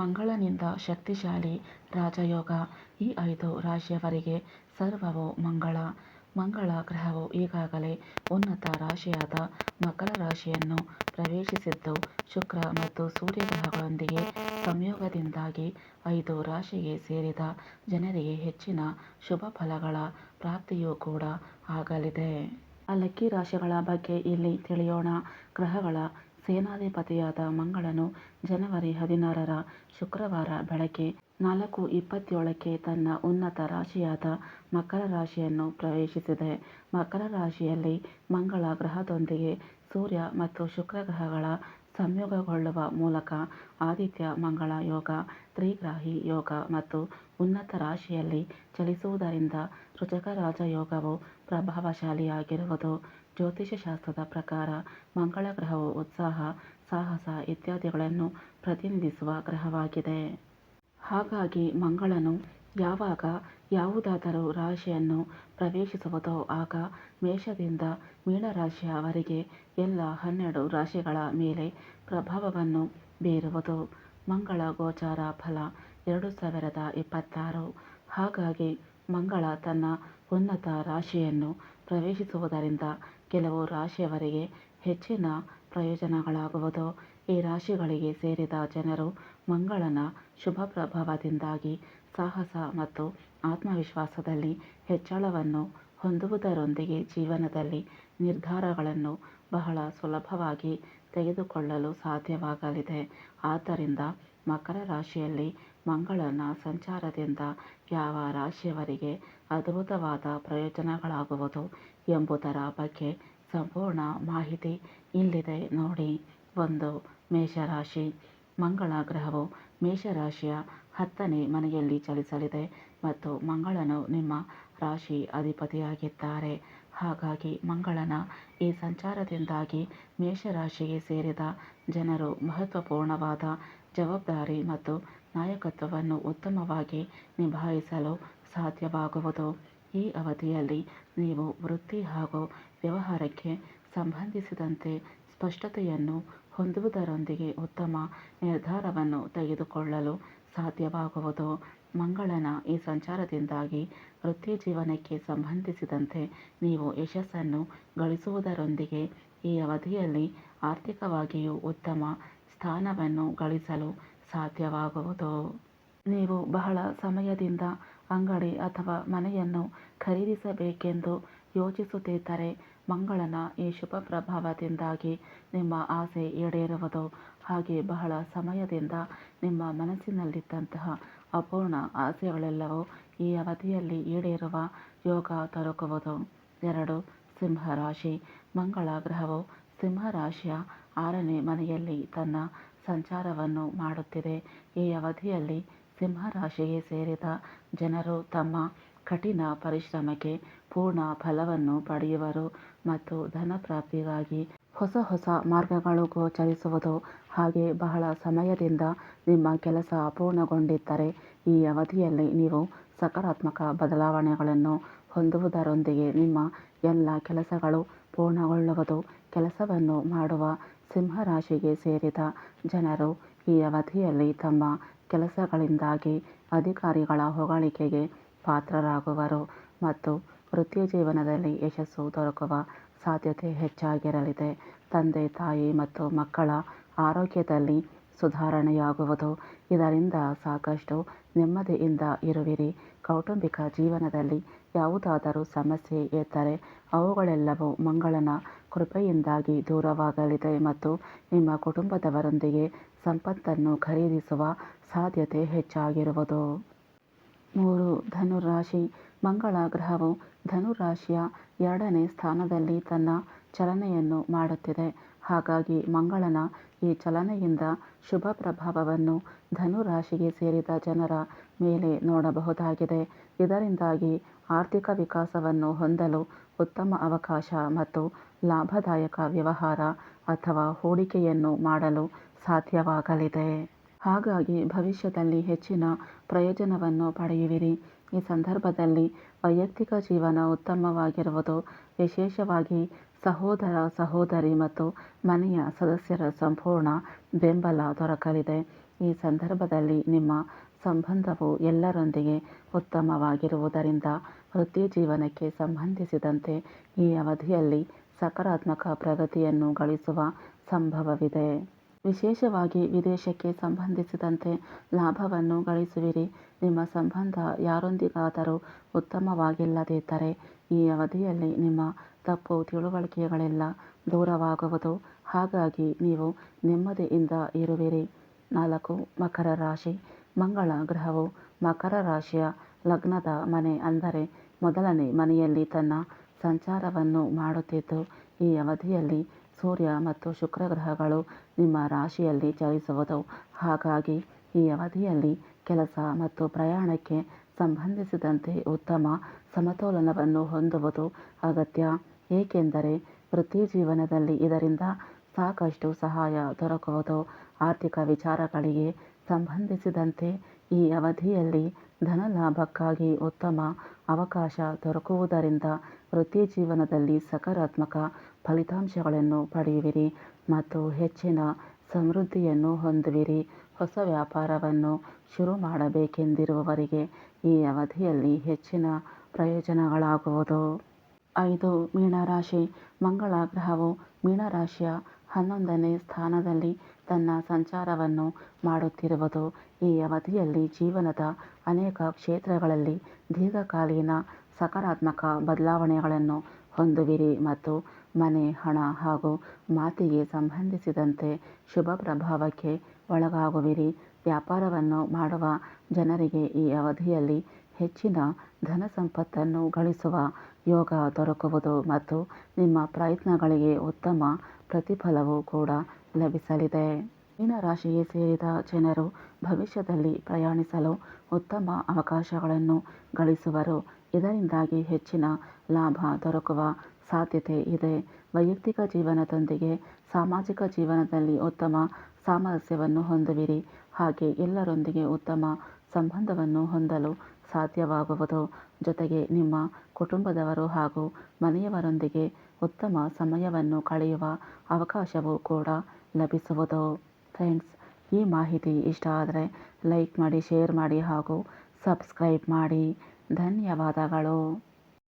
ಮಂಗಳನಿಂದ ಶಕ್ತಿಶಾಲಿ ರಾಜಯೋಗ ಈ ಐದು ರಾಶಿಯವರಿಗೆ ಸರ್ವವು ಮಂಗಳ. ಮಂಗಳ ಗ್ರಹವು ಈಗಾಗಲೇ ಉನ್ನತ ರಾಶಿಯಾದ ಮಕರ ರಾಶಿಯನ್ನು ಪ್ರವೇಶಿಸಿದ್ದು, ಶುಕ್ರ ಮತ್ತು ಸೂರ್ಯ ಗ್ರಹಗಳೊಂದಿಗೆ ಸಂಯೋಗದಿಂದಾಗಿ ಐದು ರಾಶಿಗೆ ಸೇರಿದ ಜನರಿಗೆ ಹೆಚ್ಚಿನ ಶುಭ ಫಲಗಳ ಪ್ರಾಪ್ತಿಯೂ ಕೂಡ ಆಗಲಿದೆ. ಲಕ್ಕಿ ರಾಶಿಗಳ ಬಗ್ಗೆ ಇಲ್ಲಿ ತಿಳಿಯೋಣ. ಗ್ರಹಗಳ ಸೇನಾಧಿಪತಿಯಾದ ಮಂಗಳನು ಜನವರಿ ಹದಿನಾರರ ಶುಕ್ರವಾರ ಬೆಳಗ್ಗೆ ನಾಲ್ಕು ಇಪ್ಪತ್ತೇಳಕ್ಕೆ ತನ್ನ ಉನ್ನತ ರಾಶಿಯಾದ ಮಕರ ರಾಶಿಯನ್ನು ಪ್ರವೇಶಿಸಿದೆ. ಮಕರ ರಾಶಿಯಲ್ಲಿ ಮಂಗಳ ಗ್ರಹದೊಂದಿಗೆ ಸೂರ್ಯ ಮತ್ತು ಶುಕ್ರ ಗ್ರಹಗಳ ಸಂಯೋಗಗೊಳ್ಳುವ ಮೂಲಕ ಆದಿತ್ಯ ಮಂಗಳ ಯೋಗ, ತ್ರಿಗ್ರಾಹಿ ಯೋಗ ಮತ್ತು ಉನ್ನತ ರಾಶಿಯಲ್ಲಿ ಚಲಿಸುವುದರಿಂದ ರುಚಕ ರಾಜಯೋಗವು ಪ್ರಭಾವಶಾಲಿಯಾಗಿರುವುದು ಜ್ಯೋತಿಷ್ಯಶಾಸ್ತ್ರದ ಪ್ರಕಾರ ಮಂಗಳ ಗ್ರಹವು ಉತ್ಸಾಹ, ಸಾಹಸ ಇತ್ಯಾದಿಗಳನ್ನು ಪ್ರತಿನಿಧಿಸುವ ಗ್ರಹವಾಗಿದೆ. ಹಾಗಾಗಿ ಮಂಗಳನು ಯಾವಾಗ ಯಾವುದಾದರೂ ರಾಶಿಯನ್ನು ಪ್ರವೇಶಿಸುವುದೋ ಆಗ ಮೇಷದಿಂದ ಮೀನರಾಶಿಯವರೆಗೆ ಎಲ್ಲ ಹನ್ನೆರಡು ರಾಶಿಗಳ ಮೇಲೆ ಪ್ರಭಾವವನ್ನು ಬೀರುವುದು. ಮಂಗಳ ಗೋಚಾರ ಫಲ ಎರಡು ಸಾವಿರದ ಇಪ್ಪತ್ತಾರು. ಹಾಗಾಗಿ ಮಂಗಳ ತನ್ನ ಉನ್ನತ ರಾಶಿಯನ್ನು ಪ್ರವೇಶಿಸುವುದರಿಂದ ಕೆಲವು ರಾಶಿಯವರಿಗೆ ಹೆಚ್ಚಿನ ಪ್ರಯೋಜನಗಳಾಗುವುದು. ಈ ರಾಶಿಗಳಿಗೆ ಸೇರಿದ ಜನರು ಮಂಗಳನ ಶುಭ ಪ್ರಭಾವದಿಂದಾಗಿ ಸಾಹಸ ಮತ್ತು ಆತ್ಮವಿಶ್ವಾಸದಲ್ಲಿ ಹೆಚ್ಚಳವನ್ನು ಹೊಂದುವುದರೊಂದಿಗೆ ಜೀವನದಲ್ಲಿ ನಿರ್ಧಾರಗಳನ್ನು ಬಹಳ ಸುಲಭವಾಗಿ ತೆಗೆದುಕೊಳ್ಳಲು ಸಾಧ್ಯವಾಗಲಿದೆ. ಆದ್ದರಿಂದ ಮಕರ ರಾಶಿಯಲ್ಲಿ ಮಂಗಳನ ಸಂಚಾರದಿಂದ ಯಾವ ರಾಶಿಯವರಿಗೆ ಅದ್ಭುತವಾದ ಪ್ರಯೋಜನಗಳಾಗುವುದು? ಎಂಬುದರ ಬಗ್ಗೆ ಸಂಪೂರ್ಣ ಮಾಹಿತಿ ಇಲ್ಲಿದೆ ನೋಡಿ. ಒಂದು, ಮೇಷರಾಶಿ. ಮಂಗಳ ಗ್ರಹವು ಮೇಷರಾಶಿಯ ಹತ್ತನೇ ಮನೆಯಲ್ಲಿ ಚಲಿಸಲಿದೆ ಮತ್ತು ಮಂಗಳನು ನಿಮ್ಮ ರಾಶಿ ಅಧಿಪತಿಯಾಗಿದ್ದಾರೆ. ಹಾಗಾಗಿ ಮಂಗಳನ ಈ ಸಂಚಾರದಿಂದಾಗಿ ಮೇಷರಾಶಿಗೆ ಸೇರಿದ ಜನರು ಮಹತ್ವಪೂರ್ಣವಾದ ಜವಾಬ್ದಾರಿ ಮತ್ತು ನಾಯಕತ್ವವನ್ನು ಉತ್ತಮವಾಗಿ ನಿಭಾಯಿಸಲು ಸಾಧ್ಯವಾಗುವುದು. ಈ ಅವಧಿಯಲ್ಲಿ ನೀವು ವೃತ್ತಿ ಹಾಗೂ ವ್ಯವಹಾರಕ್ಕೆ ಸಂಬಂಧಿಸಿದಂತೆ ಸ್ಪಷ್ಟತೆಯನ್ನು ಹೊಂದುವುದರೊಂದಿಗೆ ಉತ್ತಮ ನಿರ್ಧಾರವನ್ನು ತೆಗೆದುಕೊಳ್ಳಲು ಸಾಧ್ಯವಾಗುವುದು. ಮಂಗಳನ ಈ ಸಂಚಾರದಿಂದಾಗಿ ವೃತ್ತಿ ಜೀವನಕ್ಕೆ ಸಂಬಂಧಿಸಿದಂತೆ ನೀವು ಯಶಸ್ಸನ್ನು ಗಳಿಸುವುದರೊಂದಿಗೆ ಈ ಅವಧಿಯಲ್ಲಿ ಆರ್ಥಿಕವಾಗಿಯೂ ಉತ್ತಮ ಸ್ಥಾನವನ್ನು ಗಳಿಸಲು ಸಾಧ್ಯವಾಗುವುದು. ನೀವು ಬಹಳ ಸಮಯದಿಂದ ಅಂಗಡಿ ಅಥವಾ ಮನೆಯನ್ನು ಖರೀದಿಸಬೇಕೆಂದು ಯೋಚಿಸುತ್ತಿದ್ದರೆ ಮಂಗಳನ ಈ ಶುಭ ಪ್ರಭಾವದಿಂದಾಗಿ ನಿಮ್ಮ ಆಸೆ ಈಡೇರುವುದು. ಹಾಗೆ ಬಹಳ ಸಮಯದಿಂದ ನಿಮ್ಮ ಮನಸ್ಸಿನಲ್ಲಿದ್ದಂತಹ ಅಪೂರ್ಣ ಆಸೆಗಳೆಲ್ಲವೂ ಈ ಅವಧಿಯಲ್ಲಿ ಈಡೇರುವ ಯೋಗ ದೊರಕುವುದು ಎರಡು, ಸಿಂಹರಾಶಿ. ಮಂಗಳ ಗ್ರಹವು ಸಿಂಹರಾಶಿಯ ಆರನೇ ಮನೆಯಲ್ಲಿ ತನ್ನ ಸಂಚಾರವನ್ನು ಮಾಡುತ್ತಿದೆ. ಈ ಅವಧಿಯಲ್ಲಿ ಸಿಂಹರಾಶಿಗೆ ಸೇರಿದ ಜನರು ತಮ್ಮ ಕಠಿಣ ಪರಿಶ್ರಮಕ್ಕೆ ಪೂರ್ಣ ಫಲವನ್ನು ಪಡೆಯುವರು ಮತ್ತು ಧನ ಪ್ರಾಪ್ತಿಗಾಗಿ ಹೊಸ ಹೊಸ ಮಾರ್ಗಗಳು ಗೋಚರಿಸುವುದು ಹಾಗೆ ಬಹಳ ಸಮಯದಿಂದ ನಿಮ್ಮ ಕೆಲಸ ಅಪೂರ್ಣಗೊಂಡಿದ್ದರೆ ಈ ಅವಧಿಯಲ್ಲಿ ನೀವು ಸಕಾರಾತ್ಮಕ ಬದಲಾವಣೆಗಳನ್ನು ಹೊಂದುವುದರೊಂದಿಗೆ ನಿಮ್ಮ ಎಲ್ಲ ಕೆಲಸಗಳು ಪೂರ್ಣಗೊಳ್ಳುವುದು, ಕೆಲಸವನ್ನು ಮಾಡುವ ಸಿಂಹರಾಶಿಗೆ ಸೇರಿದ ಜನರು ಈ ಅವಧಿಯಲ್ಲಿ ತಮ್ಮ ಕೆಲಸಗಳಿಂದಾಗಿ ಅಧಿಕಾರಿಗಳ ಹೊಗಳಿಕೆಗೆ ಪಾತ್ರರಾಗುವರು ಮತ್ತು ವೃತ್ತಿಜೀವನದಲ್ಲಿ ಯಶಸ್ಸು ದೊರಕುವ ಸಾಧ್ಯತೆ ಹೆಚ್ಚಾಗಿರಲಿದೆ. ತಂದೆ, ತಾಯಿ ಮತ್ತು ಮಕ್ಕಳ ಆರೋಗ್ಯದಲ್ಲಿ ಸುಧಾರಣೆಯಾಗುವುದು. ಇದರಿಂದ ಸಾಕಷ್ಟು ನೆಮ್ಮದಿಯಿಂದ ಇರುವಿರಿ. ಕೌಟುಂಬಿಕ ಜೀವನದಲ್ಲಿ ಯಾವುದಾದರೂ ಸಮಸ್ಯೆ ಎದ್ದರೆ ಅವುಗಳೆಲ್ಲವೂ ಮಂಗಳನ ಕೃಪೆಯಿಂದಾಗಿ ದೂರವಾಗಲಿದೆ ಮತ್ತು ನಿಮ್ಮ ಕುಟುಂಬದವರೊಂದಿಗೆ ಸಂಪತ್ತನ್ನು ಖರೀದಿಸುವ ಸಾಧ್ಯತೆ ಹೆಚ್ಚಾಗಿರುವುದು. ಮೂರು, ಧನುರಾಶಿ. ಮಂಗಳ ಗ್ರಹವು ಧನುರಾಶಿಯ ಎರಡನೇ ಸ್ಥಾನದಲ್ಲಿ ತನ್ನ ಚಲನೆಯನ್ನು ಮಾಡುತ್ತಿದೆ. ಹಾಗಾಗಿ ಮಂಗಳನ ಈ ಚಲನೆಯಿಂದ ಶುಭ ಪ್ರಭಾವವನ್ನು ಧನುರಾಶಿಗೆ ಸೇರಿದ ಜನರ ಮೇಲೆ ನೋಡಬಹುದಾಗಿದೆ. ಇದರಿಂದಾಗಿ ಆರ್ಥಿಕ ವಿಕಾಸವನ್ನು ಹೊಂದಲು ಉತ್ತಮ ಅವಕಾಶ ಮತ್ತು ಲಾಭದಾಯಕ ವ್ಯವಹಾರ ಅಥವಾ ಹೂಡಿಕೆಯನ್ನು ಮಾಡಲು ಸಾಧ್ಯವಾಗಲಿದೆ. ಹಾಗಾಗಿ ಭವಿಷ್ಯದಲ್ಲಿ ಹೆಚ್ಚಿನ ಪ್ರಯೋಜನವನ್ನು ಪಡೆಯುವಿರಿ. ಈ ಸಂದರ್ಭದಲ್ಲಿ ವೈಯಕ್ತಿಕ ಜೀವನ ಉತ್ತಮವಾಗಿರುವುದು, ವಿಶೇಷವಾಗಿ ಸಹೋದರ, ಸಹೋದರಿ ಮತ್ತು ಮನೆಯ ಸದಸ್ಯರ ಸಂಪೂರ್ಣ ಬೆಂಬಲ ದೊರಕಲಿದೆ. ಈ ಸಂದರ್ಭದಲ್ಲಿ ನಿಮ್ಮ ಸಂಬಂಧವು ಎಲ್ಲರೊಂದಿಗೆ ಉತ್ತಮವಾಗಿರುವುದರಿಂದ ವೃತ್ತಿ ಜೀವನಕ್ಕೆ ಸಂಬಂಧಿಸಿದಂತೆ ಈ ಅವಧಿಯಲ್ಲಿ ಸಕಾರಾತ್ಮಕ ಪ್ರಗತಿಯನ್ನು ಗಳಿಸುವ ಸಂಭವವಿದೆ. ವಿಶೇಷವಾಗಿ ವಿದೇಶಕ್ಕೆ ಸಂಬಂಧಿಸಿದಂತೆ ಲಾಭವನ್ನು ಗಳಿಸುವಿರಿ. ನಿಮ್ಮ ಸಂಬಂಧ ಯಾರೊಂದಿಗಾದರೂ ಉತ್ತಮವಾಗಿಲ್ಲದಿದ್ದರೆ ಈ ಅವಧಿಯಲ್ಲಿ ನಿಮ್ಮ ತಪ್ಪು ತಿಳುವಳಿಕೆಗಳೆಲ್ಲ ದೂರವಾಗುವುದು. ಹಾಗಾಗಿ ನೀವು ನೆಮ್ಮದಿಯಿಂದ ಇರುವಿರಿ. ನಾಲ್ಕು, ಮಕರ ರಾಶಿ. ಮಂಗಳ ಗ್ರಹವು ಮಕರ ರಾಶಿಯ ಲಗ್ನದ ಮನೆ ಅಂದರೆ ಮೊದಲನೇ ಮನೆಯಲ್ಲಿ ತನ್ನ ಸಂಚಾರವನ್ನು ಮಾಡುತ್ತಿದ್ದು, ಈ ಅವಧಿಯಲ್ಲಿ ಸೂರ್ಯ ಮತ್ತು ಶುಕ್ರ ಗ್ರಹಗಳು ನಿಮ್ಮ ರಾಶಿಯಲ್ಲಿ ಚಲಿಸುವುದು. ಹಾಗಾಗಿ ಈ ಅವಧಿಯಲ್ಲಿ ಕೆಲಸ ಮತ್ತು ಪ್ರಯಾಣಕ್ಕೆ ಸಂಬಂಧಿಸಿದಂತೆ ಉತ್ತಮ ಸಮತೋಲನವನ್ನು ಹೊಂದುವುದು ಅಗತ್ಯ. ಏಕೆಂದರೆ ವೃತ್ತಿ ಜೀವನದಲ್ಲಿ ಇದರಿಂದ ಸಾಕಷ್ಟು ಸಹಾಯ ದೊರಕುವುದು. ಆರ್ಥಿಕ ವಿಚಾರಗಳಿಗೆ ಸಂಬಂಧಿಸಿದಂತೆ ಈ ಅವಧಿಯಲ್ಲಿ ಧನಲಾಭಕ್ಕಾಗಿ ಉತ್ತಮ ಅವಕಾಶ ದೊರಕುವುದರಿಂದ ವೃತ್ತಿಜೀವನದಲ್ಲಿ ಸಕಾರಾತ್ಮಕ ಫಲಿತಾಂಶಗಳನ್ನು ಪಡೆಯುವಿರಿ ಮತ್ತು ಹೆಚ್ಚಿನ ಸಮೃದ್ಧಿಯನ್ನು ಹೊಂದುವಿರಿ. ಹೊಸ ವ್ಯಾಪಾರವನ್ನು ಶುರು ಮಾಡಬೇಕೆಂದಿರುವವರಿಗೆ ಈ ಅವಧಿಯಲ್ಲಿ ಹೆಚ್ಚಿನ ಪ್ರಯೋಜನಗಳಾಗುವುದು. ಐದು, ಮೀನರಾಶಿ. ಮಂಗಳ ಗ್ರಹವು ಮೀನರಾಶಿಯ ಹನ್ನೊಂದನೇ ಸ್ಥಾನದಲ್ಲಿ ತನ್ನ ಸಂಚಾರವನ್ನು ಮಾಡುತ್ತಿರುವುದು ಈ ಅವಧಿಯಲ್ಲಿ ಜೀವನದ ಅನೇಕ ಕ್ಷೇತ್ರಗಳಲ್ಲಿ ದೀರ್ಘಕಾಲೀನ ಸಕಾರಾತ್ಮಕ ಬದಲಾವಣೆಗಳನ್ನು ಹೊಂದುವಿರಿ ಮತ್ತು ಮನೆ, ಹಣ ಹಾಗೂ ಮಾತಿಗೆ ಸಂಬಂಧಿಸಿದಂತೆ ಶುಭ ಪ್ರಭಾವಕ್ಕೆ ಒಳಗಾಗುವಿರಿ. ವ್ಯಾಪಾರವನ್ನು ಮಾಡುವ ಜನರಿಗೆ ಈ ಅವಧಿಯಲ್ಲಿ ಹೆಚ್ಚಿನ ಧನ ಸಂಪತ್ತನ್ನು ಗಳಿಸುವ ಯೋಗ ದೊರಕುವುದು ಮತ್ತು ನಿಮ್ಮ ಪ್ರಯತ್ನಗಳಿಗೆ ಉತ್ತಮ ಪ್ರತಿಫಲವೂ ಕೂಡ ಲಭಿಸಲಿದೆ. ಮೀನರಾಶಿಗೆ ಸೇರಿದ ಜನರು ಭವಿಷ್ಯದಲ್ಲಿ ಪ್ರಯಾಣಿಸಲು ಉತ್ತಮ ಅವಕಾಶಗಳನ್ನು ಗಳಿಸುವರು. ಇದರಿಂದಾಗಿ ಹೆಚ್ಚಿನ ಲಾಭ ದೊರಕುವ ಸಾಧ್ಯತೆ ಇದೆ. ವೈಯಕ್ತಿಕ ಜೀವನದೊಂದಿಗೆ ಸಾಮಾಜಿಕ ಜೀವನದಲ್ಲಿ ಉತ್ತಮ ಸಾಮರಸ್ಯವನ್ನು ಹೊಂದುವಿರಿ. ಹಾಗೆ ಎಲ್ಲರೊಂದಿಗೆ ಉತ್ತಮ ಸಂಬಂಧವನ್ನು ಹೊಂದಲು ಸಾಧ್ಯವಾಗುವುದು. ಜೊತೆಗೆ ನಿಮ್ಮ ಕುಟುಂಬದವರು ಹಾಗೂ ಮನೆಯವರೊಂದಿಗೆ ಉತ್ತಮ ಸಮಯವನ್ನು ಕಳೆಯುವ ಅವಕಾಶವೂ ಕೂಡ ಲಭಿಸುವುದು. ಫ್ರೆಂಡ್ಸ್, ಈ ಮಾಹಿತಿ ಇಷ್ಟ ಆದರೆ ಲೈಕ್ ಮಾಡಿ, ಶೇರ್ ಮಾಡಿ ಹಾಗೂ ಸಬ್ಸ್ಕ್ರೈಬ್ ಮಾಡಿ. ಧನ್ಯವಾದಗಳು.